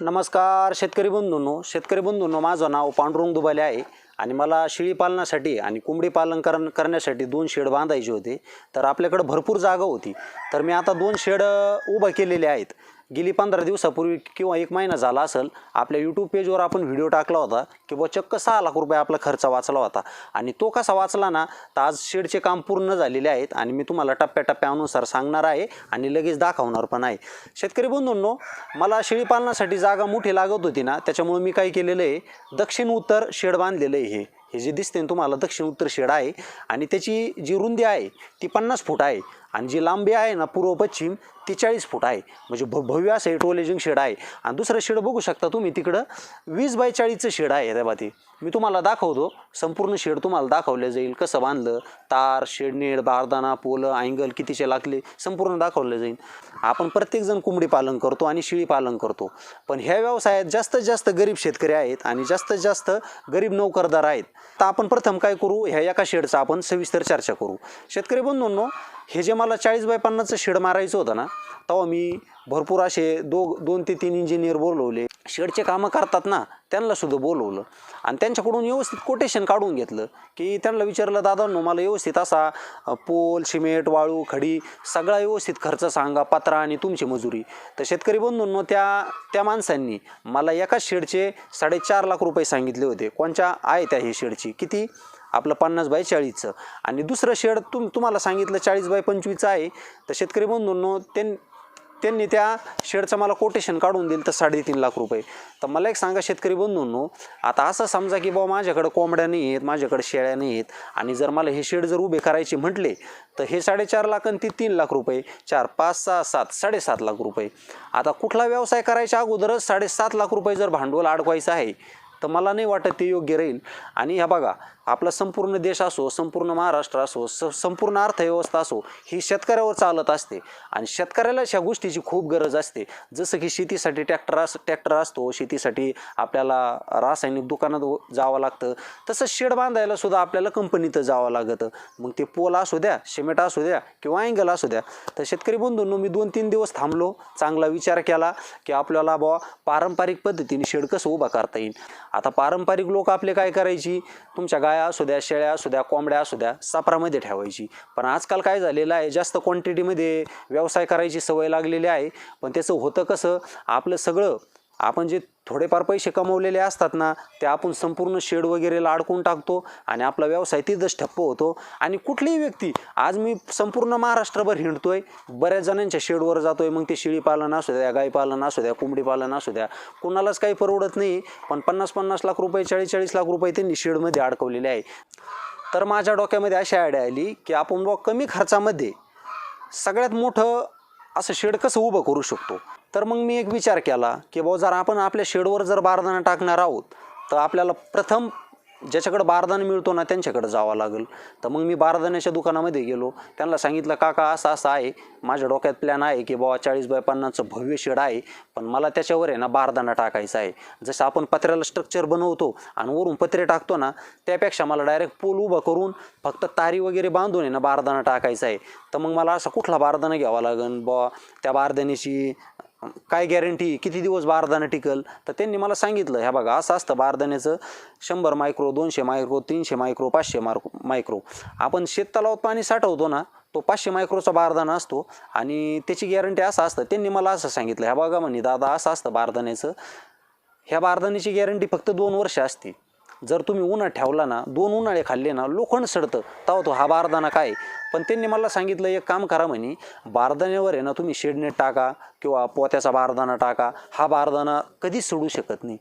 नमस्कार शेतकरी बंधूंनो शेतकरी बंधूंनो माझं नाव पांडुरंग दुबाले आहे आणि मला शेळी पालनासाठी आणि कोंबडी पालन कर करण्यासाठी दोन शेड बांधायचे होते. तर आपल्याकडं भरपूर जागा होती. तर मी आता दोन शेड उभं केलेले आहेत. गेली पंधरा दिवसापूर्वी किंवा एक महिना झाला असेल आपल्या यूट्यूब पेजवर आपण व्हिडिओ टाकला होता की बुवा चक्क सहा लाख रुपये आपला खर्च वाचला होता. आणि तो कसा वाचला ना तर आज शेडचे काम पूर्ण झालेले आहेत आणि मी तुम्हाला टप्प्याटप्प्यानुसार सांगणार आहे आणि लगेच दाखवणार पण आहे. शेतकरी बंधूंनो मला शेळी पालनासाठी जागा मोठी लागत होती ना त्याच्यामुळे मी काय केलेलं आहे दक्षिण उत्तर शेड बांधलेलं आहे हे. हे जे दिसते ना तुम्हाला दक्षिण उत्तर शेड आहे आणि त्याची जी रुंदी आहे ती पन्नास फूट आहे. आणि जी लांबी आहे ना पूर्व पश्चिम ती चाळीस फूट आहे. म्हणजे भ भव्य असं हे टोलेजिंग शेड आहे. आणि दुसरं शेड बघू शकता तुम्ही तिकडं वीस बाय चाळीसचं शेड आहे तेव्हा मी तुम्हाला दाखवतो संपूर्ण शेड तुम्हाला दाखवलं जाईल कसं बांधलं तार शेडनेड बारदाना पोलं अँगल कितीचे लागले संपूर्ण दाखवलं जाईल. आपण प्रत्येकजण कोंबडी पालन करतो आणि शिळी पालन करतो. पण ह्या व्यवसायात जास्तीत जास्त गरीब शेतकरी आहेत आणि जास्तीत जास्त गरीब नोकरदार आहेत. तर आपण प्रथम काय करू ह्या एका शेडचा आपण सविस्तर चर्चा करू. शेतकरी बंधूंनो हे जे मला चाळीस बाय पन्नासचं शेड मारायचं होतं ना तेव्हा मी भरपूर असे दो दोन ते तीन इंजिनियर बोलवले. शेडचे कामं करतात ना त्यांना सुद्धा बोलवलं. आणि त्यांच्याकडून व्यवस्थित कोटेशन काढून घेतलं की त्यांना विचारलं दादांनो मला व्यवस्थित असा पोल सिमेंट वाळू खडी सगळा व्यवस्थित खर्च सांगा पत्रा आणि तुमची मजुरी. तर शेतकरी बंधूंनो त्या त्या माणसांनी मला एकाच शेडचे साडेचार लाख रुपये सांगितले होते. कोणच्या आहे त्या हे शेडची? किती? आपलं पन्नास बाय चाळीसचं. आणि दुसरं शेड तुम तुम्हाला सांगितलं चाळीस बाय पंचवीसचं आहे. तर शेतकरी बंधूंनो त्यां त्यांनी त्या शेडचं मला कोटेशन काढून दिलं तर साडेतीन लाख रुपये. तर मला एक सांगा शेतकरी बंधूंनो आता असं समजा की बाबा माझ्याकडं कोंबड्या नाही आहेत माझ्याकडे शेळ्या नाही आहेत आणि जर मला हे शेड जर उभे करायचे म्हटले तर हे साडेचार लाख आणि ती तीन लाख रुपये चार पाच सहा सात साडेसात लाख रुपये. आता कुठला व्यवसाय करायच्या अगोदरच साडेसात लाख रुपये जर भांडवल अडकवायचं आहे तर मला नाही वाटत ते योग्य राहील. आणि ह्या बघा आपला संपूर्ण देश असो संपूर्ण महाराष्ट्र असो स संपूर्ण अर्थव्यवस्था असो ही शेतकऱ्यावर चालत असते. आणि शेतकऱ्याला ह्या गोष्टीची खूप गरज असते. जसं की शेतीसाठी ट्रॅक्टर अस ट्रॅक्टर असतो शेतीसाठी आपल्याला रासायनिक दुकानात जावं लागतं. तसं शेड बांधायला सुद्धा आपल्याला कंपनीत जावं लागतं. मग ते पोल असू द्या सिमेंट असू द्या किंवा अँगल असू द्या. तर शेतकरी बंधूंनो मी दोन तीन दिवस थांबलो चांगला विचार केला की आपल्याला बुवा पारंपरिक पद्धतीने शेड कसं उभा करता येईल. आता पारंपरिक लोक आपले काय करायची? तुमच्या गाया असू द्या शेळ्या असू द्या कोंबड्या असू द्या सापरामध्ये ठेवायची. पण आजकाल काय झालेलं आहे जास्त क्वांटिटीमध्ये व्यवसाय करायची सवय लागलेली आहे. पण त्याचं होतं कसं आपलं सगळं आपण जे थोडेफार पैसे कमवलेले असतात ना ते आपण संपूर्ण शेड वगैरेला अडकून टाकतो आणि आपला व्यवसाय तिथंच ठप्प होतो. आणि कुठलीही व्यक्ती आज मी संपूर्ण महाराष्ट्रभर हिंडतोय बऱ्याच जणांच्या शेडवर जातोय मग ते शेळी पालन असू द्या गाई पालन असू द्या कोंबडी पालन असू द्या कुणालाच काही परवडत नाही पण पन्नास पन्नास लाख रुपये चाळीस चाळीस लाख रुपये त्यांनी शेडमध्ये अडकवलेले आहे तर माझ्या डोक्यामध्ये अशी आयडिया आली की आपण बुवा कमी खर्चामध्ये सगळ्यात मोठं असं शेड कसं उभं करू शकतो? तर मग मी एक विचार केला की भाऊ जर आपण आपल्या शेडवर जर बारदाना टाकणार आहोत तर आपल्याला प्रथम ज्याच्याकडे बारदाना मिळतो ना त्यांच्याकडे जावं लागेल. तर मग मी बारदाण्याच्या दुकानामध्ये गेलो. त्यांना सांगितलं काका असं असं आहे. माझ्या डोक्यात प्लॅन आहे की बाबा चाळीस बाय पन्नासचं भव्य शेड आहे पण मला त्याच्यावर आहे ना बारदाना टाकायचा आहे. जसं आपण पत्र्याला स्ट्रक्चर बनवतो आणि वरून पत्रे टाकतो ना त्यापेक्षा मला डायरेक्ट पोल उभं करून फक्त तारी वगैरे बांधून आहे ना बारदाना टाकायचा आहे. तर मग मला असा कुठला बारदाना घ्यावा लागेल बुवा? त्या बारदाण्याची काय गॅरंटी किती दिवस बारदाना टिकल? तर त्यांनी मला सांगितलं ह्या बघा असं असतं बारदाण्याचं. शंभर मायक्रो दोनशे मायक्रो तीनशे मायक्रो पाचशे मार्को मायक्रो आपण शेततलावात पाणी साठवतो ना तो पाचशे मायक्रोचा बारदाना असतो. आणि त्याची गॅरंटी असं असतं. त्यांनी मला असं सांगितलं ह्या बघा म्हणे दादा असं असतं बारदाण्याचं. ह्या बारदाण्याची गॅरंटी फक्त दोन वर्ष असते. जर तुम्ही उन्हात ठेवला ना दोन उन्हाळे खाल्ले ना लोखंड सडतं. तेव्हा तो हा बारदाना काय? पण त्यांनी मला सांगितलं एक काम करा म्हणे बारदाण्यावर आहे ना तुम्ही शेडनेट टाका किंवा पोत्याचा बारदाना टाका. हा बारदाना कधीच सोडू शकत नाही.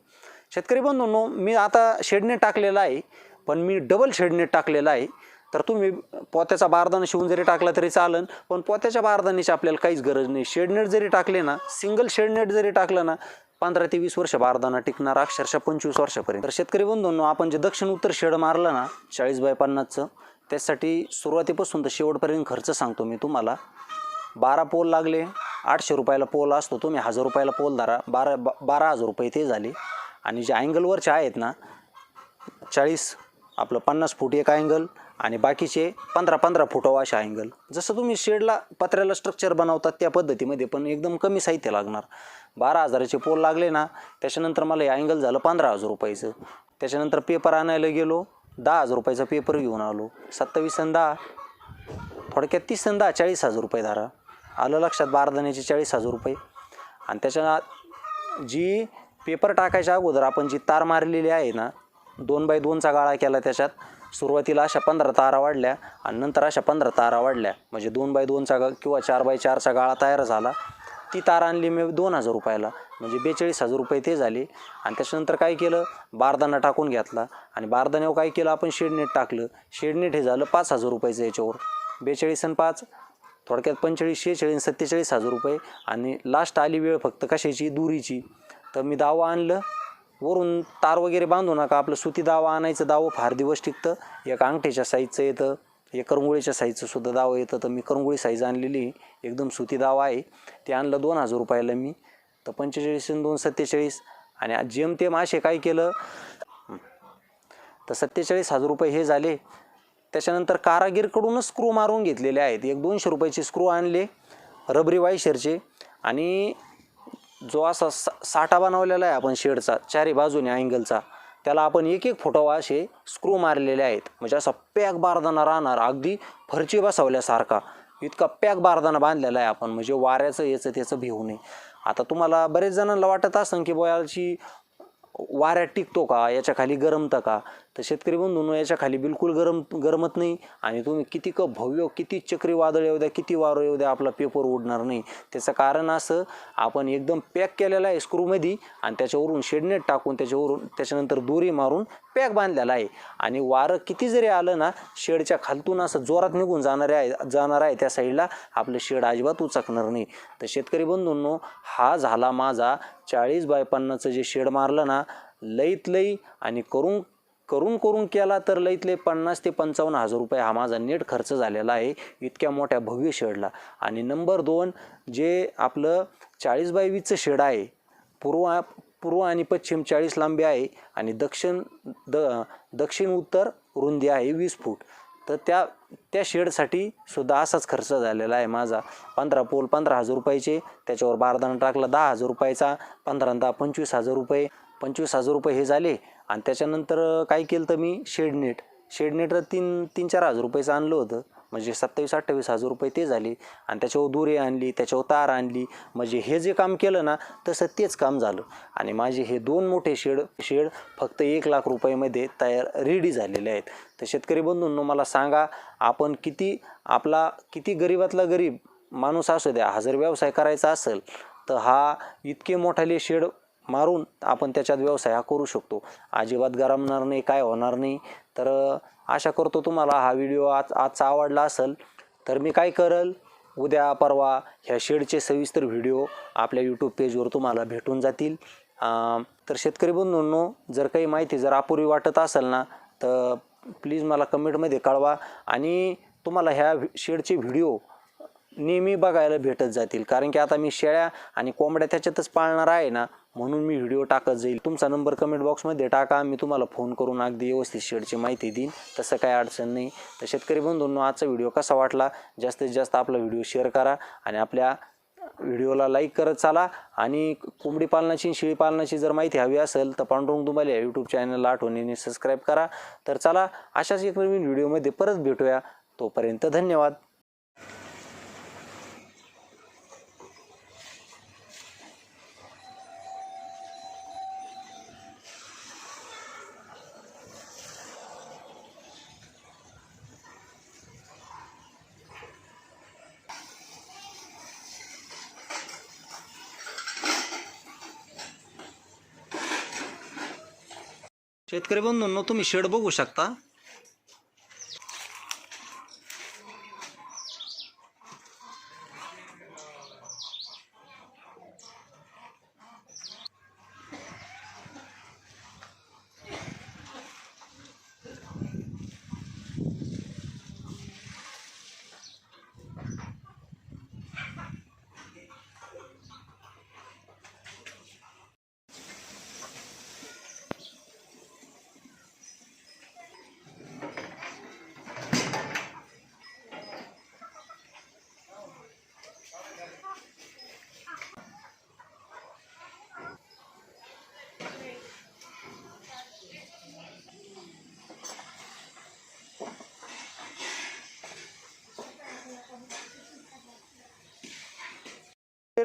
शेतकरी बंधूंनो मी आता शेडनेट टाकलेला आहे पण मी डबल शेडनेट टाकलेला आहे. तर तुम्ही पोत्याचा बारदाना शिवून जरी टाकला तरी चालन पण पोत्याच्या बारदाण्याची आपल्याला काहीच गरज नाही. शेडनेट जरी टाकले ना सिंगल शेडनेट जरी टाकलं ना पंधरा ते वीस वर्ष बारदाना टिकणार अक्षरशः पंचवीस वर्षापर्यंत. तर शेतकरी बंधूंनो आपण जे दक्षिण उत्तर शेड मारलं ना चाळीस बाय पन्नासचं त्यासाठी सुरुवातीपासून तर शेवटपर्यंत खर्च सांगतो मी तुम्हाला. बारा पोल लागले आठशे रुपयाला पोल असतो तुम्ही हजार रुपयाला पोल धरा बारा बारा हजार रुपये ते झाले. आणि जे अँगलवरचे आहेत ना चाळीस आपलं पन्नास फूट एक अँगल आणि बाकीचे पंधरा पंधरा फुट अशा अँगल जसं तुम्ही शेडला पत्र्याला स्ट्रक्चर बनवतात त्या पद्धतीमध्ये पण एकदम कमी साहित्य लागणार. बारा हजाराचे पोल लागले ना त्याच्यानंतर मला हे अँगल झालं पंधरा हजार रुपयाचं. त्याच्यानंतर पेपर आणायला गेलो दहा हजार रुपयाचा पेपर घेऊन आलो. सत्तावीस आणि दहा थोडक्यात तीस आणि दहा चाळीस हजार रुपये धारा. आलं लक्षात बारदाण्याचे चाळीस हजार रुपये. आणि त्याच्या जी पेपर टाकायच्या अगोदर आपण जी तार मारलेली आहे ना दोन बाय दोनचा गाळा केला त्याच्यात. सुरुवातीला अशा पंधरा तारा वाढल्या आणि नंतर अशा पंधरा तारा वाढल्या. म्हणजे दोन बाय दोनचा गा किंवा चार बाय चारचा गाळा तयार झाला. ती तार आणली मी दोन हजार रुपयाला. म्हणजे बेचाळीस हजार रुपये ते झाले. आणि त्याच्यानंतर काय केलं? बारदाना टाकून घेतला. आणि बारदाण्यावर काय केलं? आपण शेडनेट टाकलं. शेडनेट हे झालं पाच हजार रुपयाचं याच्यावर. बेचाळीस आणि पाच. थोडक्यात पंचेचाळीस शेहेचाळीस सत्तेचाळीस हजार रुपये. आणि लास्ट आली वेळ फक्त कशाची? दुरीची. तर मी दावा आणलं. वरून तार वगैरे बांधू नका. आपलं सुती दावा आणायचं दावं फार दिवस टिकतं. एक अंगठ्याच्या साईजचं येतं. एक करंगुळीच्या साईजचं सुद्धा दावं येतं. तर मी करंगुळी साईज आणलेली एकदम सुती दावा आहे. ते आणलं दोन हजार रुपयाला मी. तर पंचेचाळीस दोन सत्तेचाळीस. आणि जेमतेम असे काय केलं? तर सत्तेचाळीस हजार रुपये हे झाले. त्याच्यानंतर कारागीरकडूनच स्क्रू मारून घेतलेले आहेत. एक दोनशे रुपयाचे स्क्रू आणले. रबरी वायशरचे. आणि जो असा सा साठा बनवलेला आहे आपण शेडचा चारी बाजूने अँगलचा त्याला आपण एक एक फोटो असे स्क्रू मारलेले आहेत. म्हणजे असा पॅक बारदाना राहणार अगदी फरची बसवल्यासारखा. इतका पॅक बारदाना बांधलेला आहे आपण म्हणजे वाऱ्याचं याचं त्याचं भिवू नये. आता तुम्हाला बरेच जणांना वाटत असं की बोयाची वाऱ्यात टिकतो का? याच्या खाली गरमतं का? तर शेतकरी बंधूंनो याच्या खाली बिलकुल गरम गरमत नाही. आणि तुम्ही किती क भव्य किती चक्रीवादळ येऊ द्या किती वारं येऊ द्या आपला पेपर उडणार नाही. त्याचं कारण असं आपण एकदम पॅक केलेला आहे स्क्रूमध्ये आणि त्याच्यावरून शेडनेट टाकून त्याच्यावरून त्याच्यानंतर दोरी मारून पॅक बांधलेला आहे. आणि वारं किती जरी आलं ना शेडच्या खालतून असं जोरात निघून जाणार आहे जाणार आहे त्या साईडला आपलं शेड अजिबात उचकणार नाही. तर शेतकरी बंधूंनो हा झाला माझा चाळीस बाय पन्नासचं जे शेड मारलं ना लईत लई आणि करून करून करून केला तर लईतले पन्नास ते पंचावन्न हजार रुपये हा माझा नेट खर्च झालेला आहे. इतक्या मोठ्या भव्य शेडला. आणि नंबर दोन जे आपलं चाळीस बाय वीसचं शेड आहे पूर्व पूर्व आणि पश्चिम चाळीस लांबी आहे आणि दक्षिण द दक्षिण उत्तर रुंदी आहे वीस फूट. तर त्या त्या शेडसाठी सुद्धा असाच खर्च झालेला आहे माझा. पंधरा पोल पंधरा हजार रुपयाचे त्याच्यावर बारदाना टाकला दहा हजार रुपयाचा पंधरा दहा पंचवीस हजार रुपये पंचवीस हजार रुपये हे झाले. आणि त्याच्यानंतर काय केलं तर मी शेडनेट शेडनेटला तीन तीन चार हजार रुपयाचं आणलं होतं. म्हणजे सत्तावीस अठ्ठावीस हजार रुपये ते झाले. आणि त्याच्यावर दुरे आणली त्याच्यावर तार आणली. म्हणजे हे जे काम केलं ना तसं तेच काम झालं. आणि माझे हे दोन मोठे शेड शेड फक्त एक लाख रुपयामध्ये तयार रेडी झालेले आहेत. तर शेतकरी बंधूंनो मला सांगा आपण किती आपला किती गरीबातला गरीब माणूस असू द्या हा जर व्यवसाय करायचा असेल तर हा इतके मोठाले शेड मारून आपण त्याच्यात व्यवसाय हा करू शकतो. अजिबात गरमणार नाही काय होणार नाही. तर आशा करतो तुम्हाला हा व्हिडिओ आज आजचा आवडला असेल तर मी काय करल उद्या परवा ह्या शेडचे सविस्तर व्हिडिओ आपल्या यूट्यूब पेजवर तुम्हाला भेटून जातील. तर शेतकरी बंधूंनो जर काही माहिती जर अपुरी वाटत असेल ना तर प्लीज मला कमेंटमध्ये कळवा आणि तुम्हाला ह्या शेडचे व्हिडिओ नेहमी बघायला भेटत जातील. कारण की आता मी शेळ्या आणि कोंबड्या त्याच्यातच पाळणार आहे ना म्हणून मी व्हिडिओ टाकत जाईल. तुमचा नंबर कमेंट बॉक्समध्ये टाका. मी तुम्हाला फोन करून अगदी व्यवस्थित शेडची माहिती देईन. तसं काही अडचण नाही. तर शेतकरी बंधूंनो आजचा व्हिडिओ कसा वाटला? जास्तीत जास्त आपला व्हिडिओ शेअर करा आणि आपल्या व्हिडिओला लाईक करत चाला. आणि कोंबडी पालनाची शेळी पालनाची जर माहिती हवी असेल तर पांडुरंग दुमाले या यूट्यूब चॅनलला आठवणीने सबस्क्राईब करा. तर चला अशाच एक नवीन व्हिडिओमध्ये परत भेटूया. तोपर्यंत धन्यवाद. शेतकरी बंधूंनो तुम्ही शेड बघू शकता.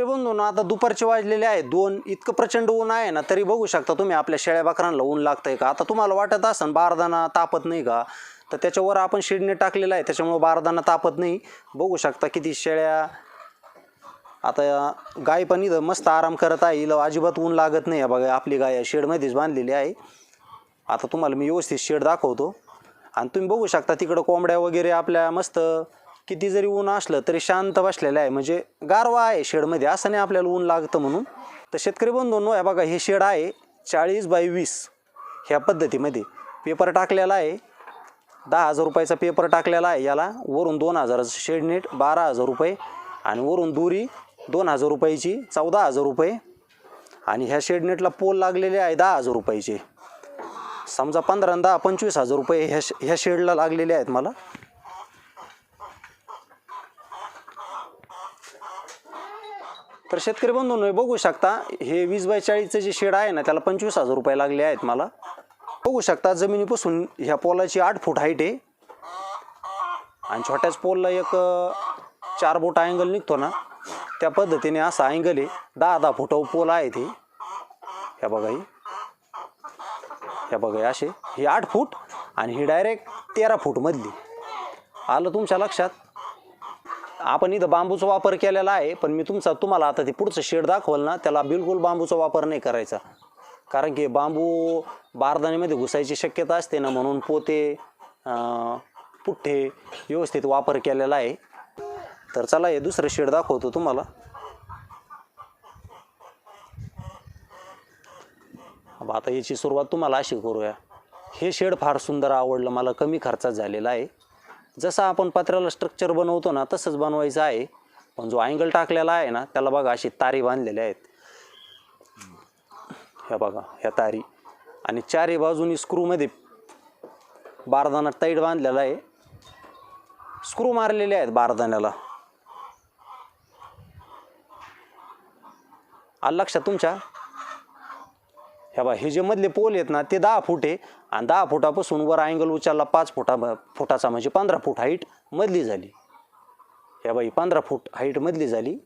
शेतकरी आता दुपारचे वाजलेले आहे दोन इतकं प्रचंड ऊन आहे ना तरी बघू शकता तुम्ही आपल्या शेळ्या बकरांना ऊन लागतंय का? आता तुम्हाला वाटत असन बारदाना तापत नाही का? तर त्याच्यावर आपण शेडने टाकलेलं आहे त्याच्यामुळं बारदाना तापत नाही. बघू शकता किती शेळ्या आता गाय पण इथं मस्त आराम करत आहे हिला अजिबात ऊन लागत नाही आहे बघा आपली गाय शेडमध्येच बांधलेली आहे. आता तुम्हाला मी व्यवस्थित शेड दाखवतो. आणि तुम्ही बघू शकता तिकडं कोंबड्या वगैरे आपल्या मस्त किती जरी ऊन असलं तरी शांत बसलेलं आहे. म्हणजे गारवा आहे शेडमध्ये. असं नाही आपल्याला ऊन लागतं म्हणून. तर शेतकरी बंधूंनो ह्या बघा हे शेड आहे चाळीस बाय वीस ह्या पद्धतीमध्ये. पेपर टाकलेला आहे. दहा हजार रुपयाचा पेपर टाकलेला आहे. याला वरून दोन हजाराचं शेड नेट बारा हजार रुपये आणि वरून दुरी दोन हजार रुपयाची चौदा हजार रुपये. आणि ह्या शेड नेटला पोल लागलेले आहे दहा हजार रुपयाचे. समजा पंधरा दहा पंचवीस हजार रुपये ह्या ह्या शेडला लागलेले आहेत मला. तर शेतकरी बंधूंनो बघू शकता हे वीस बाय चाळीसचं जे शेड आहे ना त्याला पंचवीस हजार रुपये लागले आहेत मला. बघू शकता जमिनीपासून ह्या पोलाची आठ फूट हाईट आहे. आणि छोट्याच पोलला एक चार बोट अँगल निघतो ना त्या पद्धतीने असा अँगल आहे. दहा दहा फुट पोल आहे ते ह्या बघा ही. ह्या बघा असे. ही आठ फूट आणि ही डायरेक्ट तेरा फूटमधली आलं तुमच्या लक्षात? आपण इथं बांबूचा वापर केलेला आहे पण मी तुमचा तुम्हाला आता ते पुढचं शेड दाखवलं ना त्याला बिलकुल बांबूचा वापर नाही करायचा. कारण की बांबू बारदाण्यामध्ये घुसायची शक्यता असते ना म्हणून पोते पुठ्ठे व्यवस्थित वापर केलेला आहे. तर चला हे दुसरं शेड दाखवतो तुम्हाला. आता याची सुरुवात तुम्हाला अशी करूया. हे शेड फार सुंदर आवडलं मला कमी खर्चात झालेला आहे. जसं आपण पत्र्याला स्ट्रक्चर बनवतो ना तसंच बनवायचं आहे. पण जो अँगल टाकलेला आहे ना त्याला बघा अशी तारी बांधलेल्या आहेत. ह्या बघा ह्या तारी. आणि चारही बाजूनी स्क्रूमध्ये बारदाना टाईट बांधलेला आहे. स्क्रू मारलेले आहेत बारदाण्याला. आलं लक्षात तुमच्या? ह्या बा हे जे मधले पोल आहेत ना ते दहा फूट आहे. आणि दहा फुटापासून वर अँगल उचलला पाच फुटा फुटाचा म्हणजे पंधरा फूट हाईट मधली झाली. ह्या बाई पंधरा फूट हाईट मधली झाली.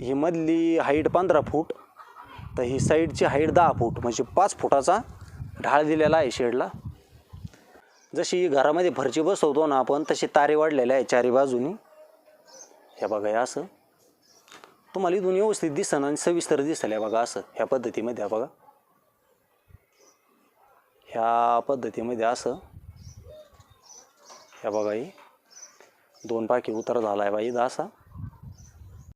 ही मधली हाईट पंधरा फूट तर ही साईडची हाईट दहा फूट म्हणजे पाच फुटाचा ढाळ दिलेला आहे शेडला जशी घरामध्ये फरची बसवतो ना आपण तशी तारे वाढलेले आहे चारी बाजूनी. हे बघा असं. तुम्हाला इथून व्यवस्थित दिसन आणि सविस्तर दिसल बघा असं ह्या पद्धतीमध्ये बघा. ह्या पद्धतीमध्ये असं. ह्या बघा ही. दोन पाकी उतार झाला आहे बाई असा.